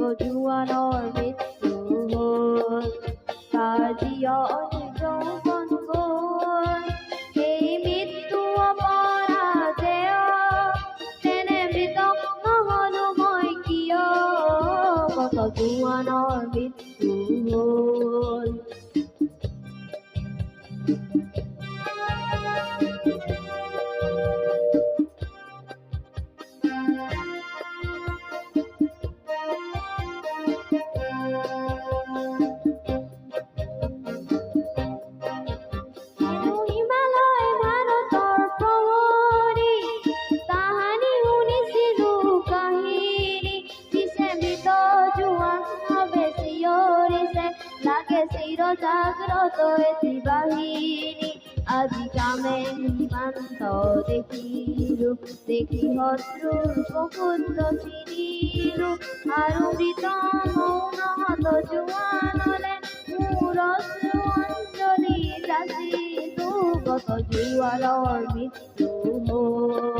জুৱানৰ মৃত্যু হ'ল কাজিয়ন যৌৱন গ'ল সেই মৃত্যু অপৰাজেয় তেনে মৃতক নহলো মই কিয় কত জোৱানৰ মৃত্যু হ'ল লাগে চিৰ জাগ্ৰত এটি বাহিনী, আজি কামে সীমান্ত দেখিলো। দেখি শত্ৰুৰ বহুত চিনিলো আৰু মৃত মৌনত জোৱানলে মোৰ অশ্ৰু অঞ্জলি যাচিলো গত জোৱাৰৰ মৃত্যু হ'ল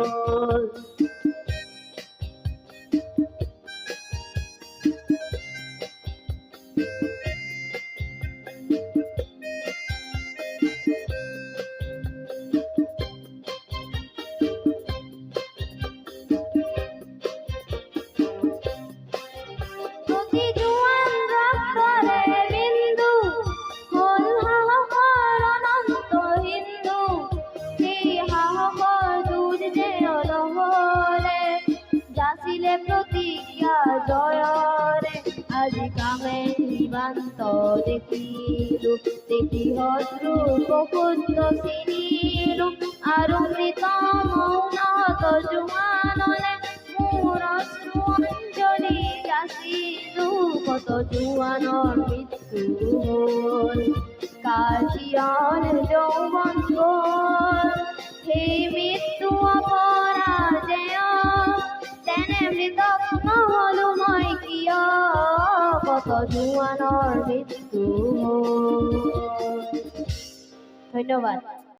যাচিলে প্ৰতিজ্ঞা জয়ৰে আজি কামে সীমান্ত দেখিলো, দেখি শত্ৰু বহুত চিনিলো আৰু মৃত মৌনত জোৱানলে মোৰ অশ্ৰু অঞ্জলি কত জোৱানৰ মৃত্যু হ'ল কাজিয়ন যৌৱন গ'ল মই কিয় কত জোৱানৰ মৃত্যু ধন্যবাদ।